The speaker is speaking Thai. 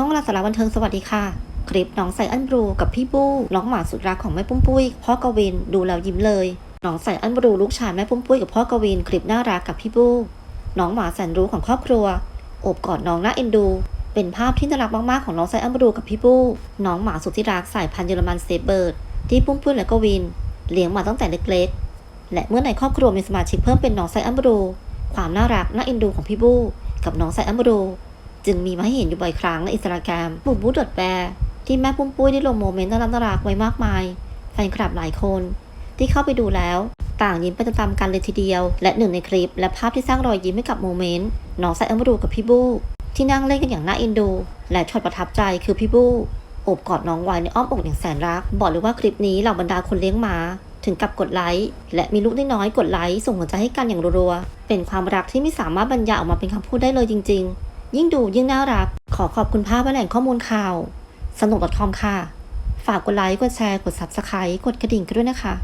ช่องราสาระบันเทิงสวัสดีค่ะ คลิปน้องใส่อันบรูกับพี่บู้น้องหมาสุดรักของแม่ปุ้มปุ้ยพ่อกวินดูแล้วยิ้มเลยน้องใส่อันบรูลูกชายแม่ปุ้มปุ้ยกับพ่อกวินคลิปน่ารักกับพี่บู้น้องหมาแสนรู้ของครอบครัวโอบกอดน้องน่าเอ็นดู เป็นภาพที่น่ารักมากๆของน้องไซอันบรูกับพี่บู้น้องหมาสุดที่รักสายพันธุ์เยอรมันเซเบิร์ดที่ปุ้มปุ้ยและกวิน เลี้ยงมาตั้งแต่เล็กๆ และเมื่อในครอบครัวมีสมาชิกเพิ่มเป็นน้องไซอันบรูความน่ารักน่าเอ็นดูของพี่บู้กับน้องไซอันบรู จึงมีมาให้เห็นอยู่บ่อยครั้งในอินสตาแกรมบูบูดอดแบร์ที่แม่ปุ้มปุ้ยได้ลงโมเมนต์น่ารักน่ารักไว้มากมาย แฟนคลับหลายคน ที่เข้าไปดูแล้ว ต่างยิ้มไปตามๆกันเลยทีเดียว และหนึ่งในคลิป และภาพที่สร้างรอยยิ้มให้กับโมเมนต์น้องไซอันบรูกับพี่บู้ที่นั่งเล่นกันอย่างน่าเอ็นดู และช็อตประทับใจคือพี่บู้โอบกอดน้องไว้ในอ้อมอกอย่างแสนรัก บอกเลยว่าคลิปนี้เหล่าบรรดาคนเลี้ยงหมา ถึงกับกดไลค์และมีลูกน้อยๆกดไลค์ส่งหัวใจให้กันอย่างรัวๆเป็นความรักที่ไม่สามารถบรรยายออกมาเป็นคำพูดได้เลยจริง ๆ ยิ่งดูยิ่งน่ารัก ขอขอบคุณภาพและแหล่งข้อมูลข่าว สนุก .com ค่ะ ฝากกดไลค์ กดแชร์ กด subscribe กดกระดิ่งกันด้วยนะคะ